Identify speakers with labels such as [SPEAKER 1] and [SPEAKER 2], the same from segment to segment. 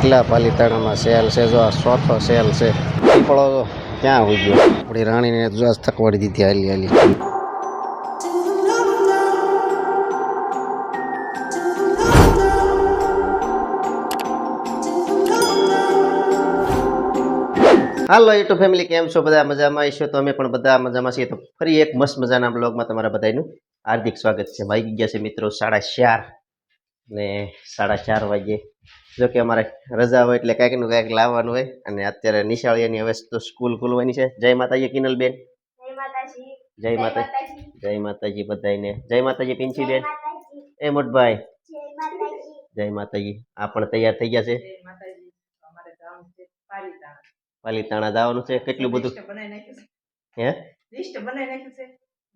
[SPEAKER 1] કેટલા પાલીતાણામાં સેલ છે, જો આ ચોથો સેલ છે. પીપળો ક્યાં હોઈ ગયો? આપણી રાણીને જો થકવાડી દીધી હાલી હાલી. હાલો યુટ્યુબ ફેમિલી, કેમ છો? બધા મજામાં છો તો અમે પણ બધા મજામાં છીએ. તો ફરી એક મસ્ત મજાના બ્લોગમાં તમારા બધાનું હાર્દિક સ્વાગત છે. વાગી ગયા છે મિત્રો સાડા ચાર ને સાડા ચાર વાગે જો કે અમારે રજા હોય એટલે કાંઈકનું કાંઈક લાવવાનું હોય. અને અત્યારે નિશાળીની હવે તો સ્કૂલ ખુલવાની છે. જય માતાજી કિનલબેન.
[SPEAKER 2] જય માતાજી.
[SPEAKER 1] જય માતા જય માતાજી બધાને જય માતાજી પિંચીબેન. એ મોટભાઈ.
[SPEAKER 2] જય માતાજી.
[SPEAKER 1] આ પણ તૈયાર થઈ ગયા છે.
[SPEAKER 3] જય માતાજી. અમારે છે પાલીતાણા.
[SPEAKER 1] પાલીતાણા જવાનું છે. કેટલું બધું? હે
[SPEAKER 3] છે. લિસ્ટ બનાવી નાખ્યું છે.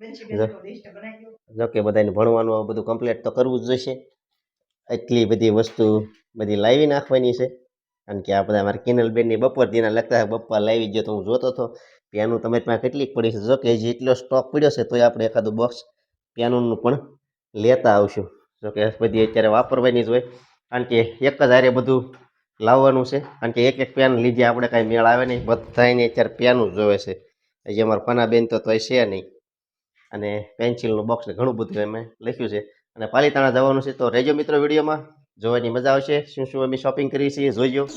[SPEAKER 3] બેનશી
[SPEAKER 1] જો. કે બધાને ભણવાનું આ બધું કમ્પ્લીટ તો કરવું જ જોઈશે. એટલી બધી વસ્તુ બધી લાવી નાખવાની છે. કારણ કે આ બધા મારા કિનલબેનની બપોર દીના લગતા બપ્પા લાવી ગયો તો હું જોતો હતો. પિયાનું તમે ત્યાં કેટલીક પડી છે? જો કે હજી એટલો સ્ટોક પડ્યો છે તોય આપણે એખાદું બોક્સ પેનનું પણ લેતા આવશું. જો કે બધી અત્યારે વાપરવાની જ હોય. કારણ કે એક જ હારે બધું લાવવાનું છે. કારણ કે એક એક પેન લીધે આપણે કાંઈ મેળ આવે નહીં. બધાને અત્યારે પેનું જોવે છે. હજી અમારા પનાબેન તો તોય છે નહીં. અને પેન્સિલનું બોક્સ ઘણું બધું એમાં લખ્યું છે. અને પાલીતાણા જવાનું છે તો રહેજો મિત્રો વિડીયોમાં. જોવાની મજા આવશે. શું શું અમે શોપિંગ કરી છીએ જોઈજો.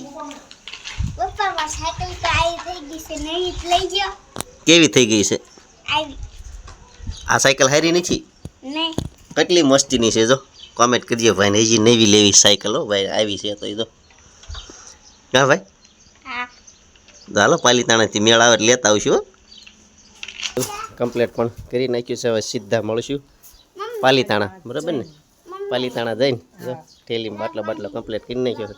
[SPEAKER 1] કેવી થઈ ગઈ છે? આ સાયકલ હારી નથી?
[SPEAKER 2] નહીં.
[SPEAKER 1] કેટલી મસ્તીની છે જો. કોમેન્ટ કરજો ભાઈને. હજી નવી લેવી સાયકલ હો. ભાઈ આવી છે તો એ તો હા ભાઈ? ચાલો પાલીતાણાથી મેળ આવે લેતા આવશું કમ્પ્લેટ પણ કરી નાખ્યું છે. હવે સીધા મળશું. પાલીતાણા બરાબર ને? પાલીતાણા જઈને બાટલા બાટલો બાટલો કમ્પ્લીટ કરી નાખ્યો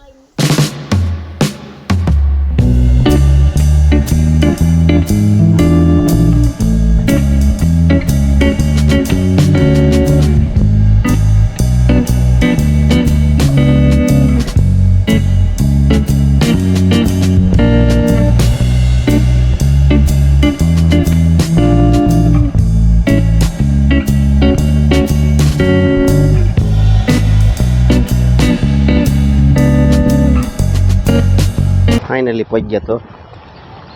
[SPEAKER 1] ફાઇનલી પહોંચ્યા તો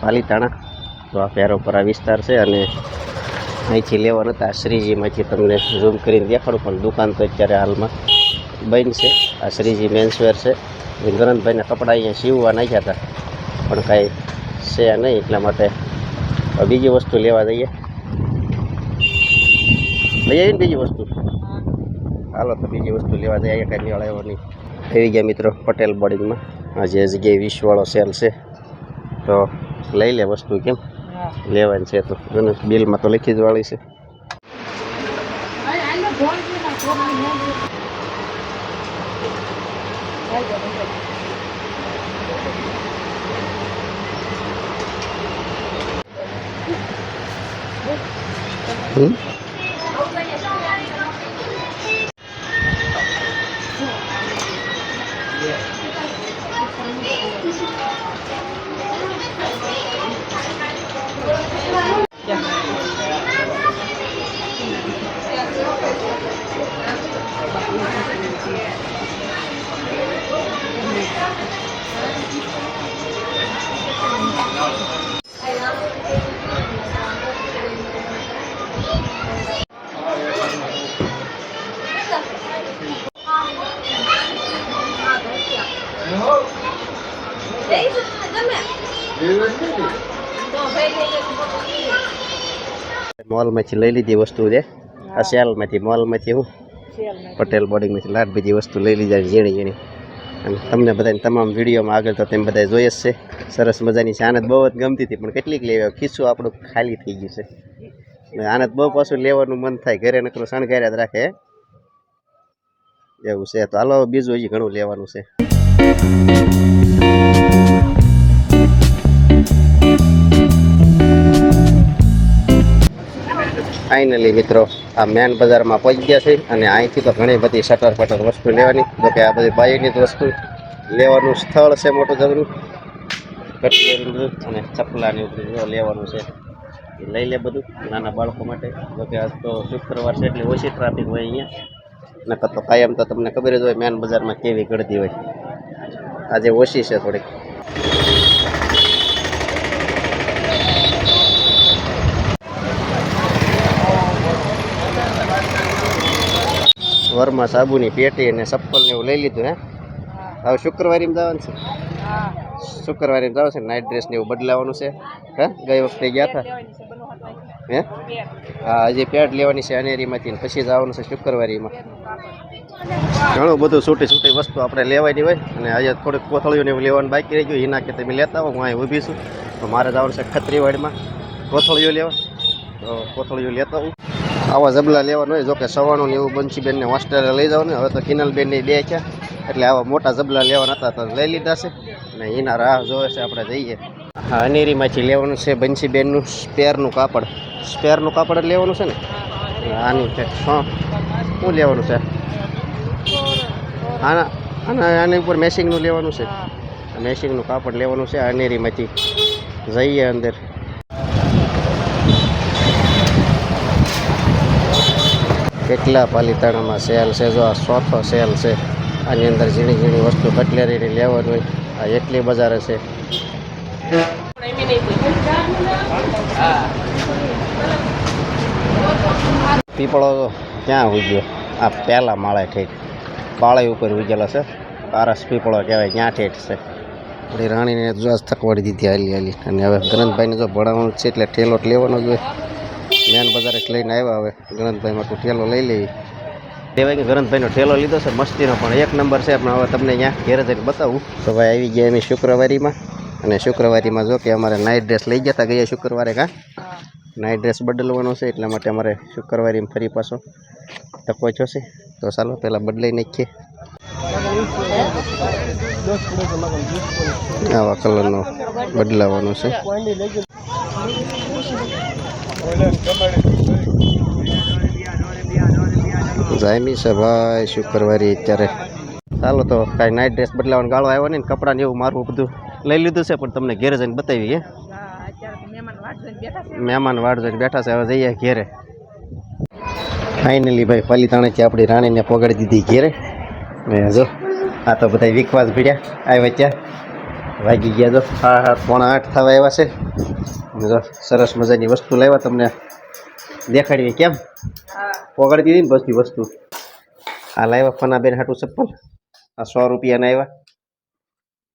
[SPEAKER 1] પાલીતાણા. તો આ પેરોપરા વિસ્તાર છે અને અહીંથી લેવા હતા શ્રીજીમાંથી તમને ઝૂમ કરીને દેખાડું, પણ દુકાન તો અત્યારે હાલમાં બંધ છે. આ શ્રીજી મેન્સવેર છે. ગરંતભાઈના કપડાં અહીંયા સીવવા નાખ્યા હતા, પણ કાંઈ છે નહીં, એટલા માટે બીજી વસ્તુ લેવા જઈએ. લઈ આવીને બીજી વસ્તુ. હાલો તો બીજી વસ્તુ લેવા જઈએ કાંઈ મેળ આવ્યો નહીં આવી ગયા મિત્રો પટેલ બોર્ડિંગમાં આ જે જગ્યાએ વીસવાળો સેલ છે તો લઈ લે વસ્તુ કેમ
[SPEAKER 3] હા
[SPEAKER 1] લેવાની છે તો અને બિલમાં તો લખી જ વાળી છે હમ? Thank you. મોલમાંથી લઈ લીધી વસ્તુ છે. આ સેલમાંથી મોલમાંથી હું પટેલ બોર્ડિંગમાંથી લાટ બધી વસ્તુ લઈ લીધા ઝીણી ઝીણી. અને તમને બધાને તમામ વિડીયોમાં આગળ તો તેમ બધા જોઈએ જ છે. સરસ મજાની છે. આનંદ બહુ જ ગમતી હતી પણ કેટલીક લેવા ખિસ્સું આપણું ખાલી થઈ ગયું છે. આનંદ બહુ પાછું લેવાનું મન થાય ઘરે નકરું શણગાર્યા જ રાખે. એવું છે. તો હાલો બીજું હજી ઘણું લેવાનું છે. ફાઇનલી મિત્રો, આ મેન બજારમાં પહોંચી ગયા છે અને અહીંથી તો ઘણી બધી શટર પટર વસ્તુ લેવાની. તો કે આ બધી બાઈની જ વસ્તુ લેવાનું સ્થળ છે મોટું જબરું કટલેરી અને ચપલાની ઉપર લેવાનું છે, એ લઈ લે બધું નાના બાળકો માટે. જો કે આજ તો શુક્રવાર છે એટલે ઓછી ટ્રાફિક હોય અહીંયા. નકર તો કાયમ તો તમને ખબર જ હોય મેન બજારમાં કેવી ગળદી હોય. આજે ઓછી છે થોડીક. વરમાં સાબુની પેટી અને ચપ્પલ ને એવું લઈ લીધું હે? હવે શુક્રવારીમાં જવાનું છે? શુક્રવારે જાવ છે? નાઇટ ડ્રેસ ને એવું બદલાવાનું છે? હા? ગઈ વખતે ગયા હતા? હે? હા હજી પેટ લેવાની છે અનેરીમાંથી પછી જવાનું છે શુક્રવારીમાં ઘણું બધું છૂટી છૂટી વસ્તુ આપણે લેવાની હોય અને આજે થોડીક કોથળીઓને એવું લેવાનું બાકી રહી ગયું. એના કે તમે લેતા હો હું અહીં ઊભી છું. તો મારે જવાનું છે ખત્રીવાડીમાં. કોથળીઓ લેવા. તો કોથળીઓ લેતા આવું. આવા જબલા લેવાનું હોય જોકે સવાણું ને એવું બંસીબેનને હોસ્ટેલે લઈ જવાનું. હવે તો કિનલબેનની બે છે. એટલે આવા મોટા જબલા લેવાના હતા તો લઈ લીધા છે. અને એના રાહ જોવે છે આપણે જઈએ. હા અનેરીમાંથી લેવાનું છે બંસીબેનનું સ્પેરનું કાપડ. સ્પેરનું કાપડ જ લેવાનું છે ને? આની છે. હા. શું લેવાનું છે? આના આના આની ઉપર મેસિંગનું લેવાનું છે. મેશિંગનું કાપડ લેવાનું છે અનેરીમાંથી જઈએ અંદર. કેટલા પાલીતાણામાં સેલ છે? જો આ ચોથો સેલ છે, આની અંદર ઝીણી ઝીણી વસ્તુ કટલેરીની લેવાની હોય, આ એટલી બજાર છે. પીપળો ક્યાં ઉગ્યો? આ પહેલા માળે ઠેઠ પાળે ઉપર ઉગેલો છે. પારસ પીપળો કહેવાય ક્યાં ઠેઠ છે. આપણી રાણીને જો થકવાડી દીધી હાલી હાલી. અને હવે ગ્રંથભાઈને જો ભણાવવાનું છે એટલે ઠેલો લેવાનો જ હોય. મેન બજાર જ લઈને આવ્યા હવે. ગણતભાઈ માટે ઠેલો લઈ લેવી કહેવાય કે ગણતભાઈનો ઠેલો લીધો છે મસ્તીનો પણ એક નંબર છે. પણ હવે તમને અહીંયા ઘેરે જઈને બતાવું. તો ભાઈ આવી ગયા એમ શુક્રવારીમાં. અને શુક્રવારીમાં જો કે અમારે નાઇટ ડ્રેસ લઈ ગયા હતા ગયા શુક્રવારે કાં નાઇટ ડ્રેસ બદલવાનો છે એટલા માટે અમારે શુક્રવારીમાં ફરી પાછો તકો જોશે તો ચાલો પહેલાં બદલાઈ નાખીએ. આવા કલરનો બદલાવાનો છે. જામી છે ભાઈ, શુક્રવારે અત્યારે. ચાલો તો કાંઈ નાઇટ ડ્રેસ બદલાવાનો ગાળો આવ્યો ને કપડાં ને એવું મારું બધું લઈ લીધું છે, પણ તમને ઘેરે જઈને બતાવી હે. મહેમાન વાડ જોઈને બેઠા છે, હવે જઈએ ઘેરે. ફાઇનલી ભાઈ, પાલીતાણેથી આપણી રાણીને પગાડી દીધી ઘેરે. જો, આ તો બધા વિકવાસ ભીડ્યા આવ્યા ત્યાં. વાગી ગયા જો હા હા, પોણા આઠ થવા આવ્યા છે. જો સરસ મજાની વસ્તુ લાવ્યા તમને. દેખાડીએ કેમ? પોગાડી દીધી ને બધી વસ્તુ. આ લાવ્યા ફનાબેન હાટું ચપ્પલ. આ સો રૂપિયાના આવ્યા.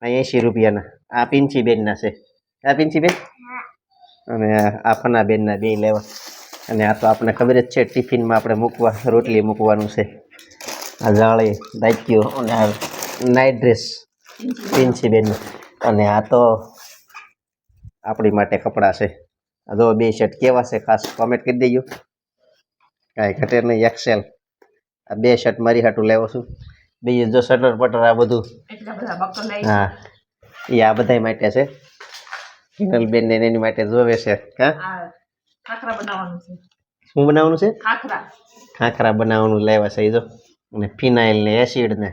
[SPEAKER 1] આ એંશી રૂપિયાના. આ પિંચી બેનના છે. આ પિંચી બેન? અને આ ફનાબેનના બે લેવા અને આ તો આપણે ખબર જ છે, ટિફિનમાં આપણે મૂકવા, રોટલી મૂકવાનું છે. આ જાળી દાક્યો અને આ નાઇટ ડ્રેસ. પિંચી બેન અને આ તો આપણી માટે કપડાં છે. આ જો બે શર્ટ કેવા છે ખાસ કોમેન્ટ કરી દેજો. કાંઈ ઘટે નહીં એક્સેલ આ બે શર્ટ મારી હાટું લેવો છું. બીજું જો શટર પટર આ બધું. હા એ આ બધા માટે છે. કિનલબેન ને એની માટે જોવે છે હા? શું બનાવવાનું છે?
[SPEAKER 3] ખાખરા.
[SPEAKER 1] બનાવવાનું લેવા છે એ જો. અને ફિનાઇલ ને એસિડ ને.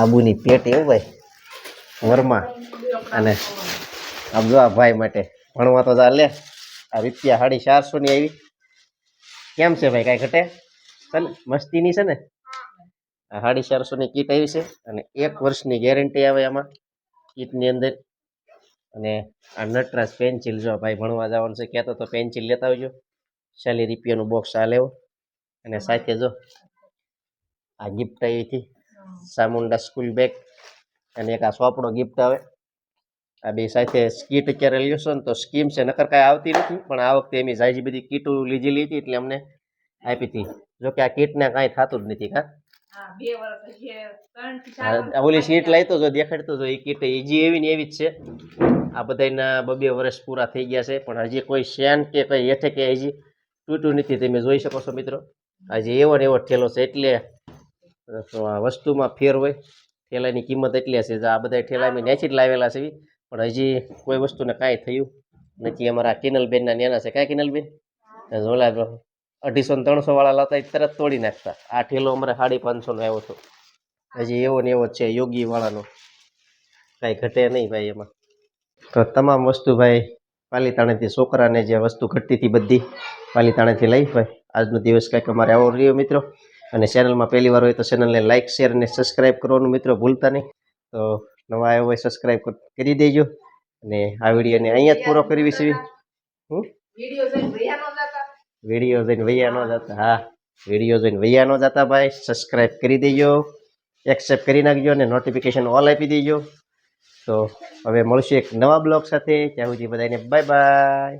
[SPEAKER 1] આબુની પેટ એવું ભાઈ. વરમાં અને આમ જો આ ભાઈ માટે ભણવા તો જા લે આ રૂપિયા સાડી ચારસો ની આવી. કેમ છે ભાઈ, કાંઈ ઘટે? છે ને મસ્તીની છે ને? આ સાડી ચારસો ની કીટ આવી છે અને એક વર્ષની ગેરંટી આવે આમાં કીટની અંદર. અને આ નટરાજ પેન્સિલ જો ભાઈ ભણવા જવાનું છે, કહેતો તો પેન્સિલ લેતા આવજો. ચાલી રૂપિયાનું બોક્સ આ લેવો. અને સાથે જો આ ગિફ્ટ આવી હતી સામુંડા સ્કૂલ બેગ અને એક આ સોપડો ગિફ્ટ આવે. આ બે સાથે કીટ અત્યારે લ્યો છે ને તો સ્કીમ છે નકર કાંઈ આવતી નથી પણ આ વખતે એમની જાયજી બધી કીટો લીધેલી હતી એટલે અમને આપી હતી. જો કે આ કીટને કાંઈ થતું જ નથી કા
[SPEAKER 3] બે
[SPEAKER 1] ઓલી સીટ લાવતો જો દેખાડતો જો એ કીટ હજી એવી ને એવી જ છે. આ બધાના બબે વર્ષ પૂરા થઈ ગયા છે પણ હજી કોઈ શેન કે કંઈ હેઠે કે હજી તૂટ્યું નથી તમે જોઈ શકો છો મિત્રો. હજી એવો ને એવો ઠેલો છે એટલે તો આ વસ્તુમાં ફેર હોય. ઠેલાની કિંમત એટલી હશે આ બધા ઠેલા અમે નેચી જ લાવેલા છે પણ હજી કોઈ વસ્તુને કાંઈ થયું નથી. અમારા કિનલબેનના નેના છે. કાંઈ કિનલબેન? ઓલા અઢીસો ને ત્રણસો વાળા લાવતા એ તરત તોડી નાખતા. આ ઠેલો અમારે સાડી પાંચસોનો આવ્યો હતો. હજી એવો ને એવો છે યોગી વાળાનો. કાંઈ ઘટે નહીં ભાઈ એમાં. તો તમામ વસ્તુ ભાઈ પાલીતાણાથી છોકરાને જે વસ્તુ ઘટતી હતી બધી પાલીતાણાથી લઈ ભાઈ. આજનો દિવસ કંઈક અમારે આવો રહ્યો મિત્રો. અને ચેનલમાં પહેલી વાર હોય તો ચેનલને લાઇક શેર અને સબસ્ક્રાઇબ કરવાનું મિત્રો ભૂલતા નહીં. તો નવા આવ્યો હોય સબસ્ક્રાઈબ કરી દેજો. અને આ વિડીયોને અહીંયા જ પૂરો કરવી છે
[SPEAKER 3] જતા.
[SPEAKER 1] વીડિયો જોઈને વૈયા ન જતા. હા. વીડિયો જોઈને વૈયા ન જતા ભાઈ. સબસ્ક્રાઈબ કરી દેજો. એક્સેપ્ટ કરી નાખજો અને નોટિફિકેશન ઓલ આપી દેજો. તો હવે મળશું એક નવા બ્લોગ સાથે. ત્યાં સુધી બધાને બાય બાય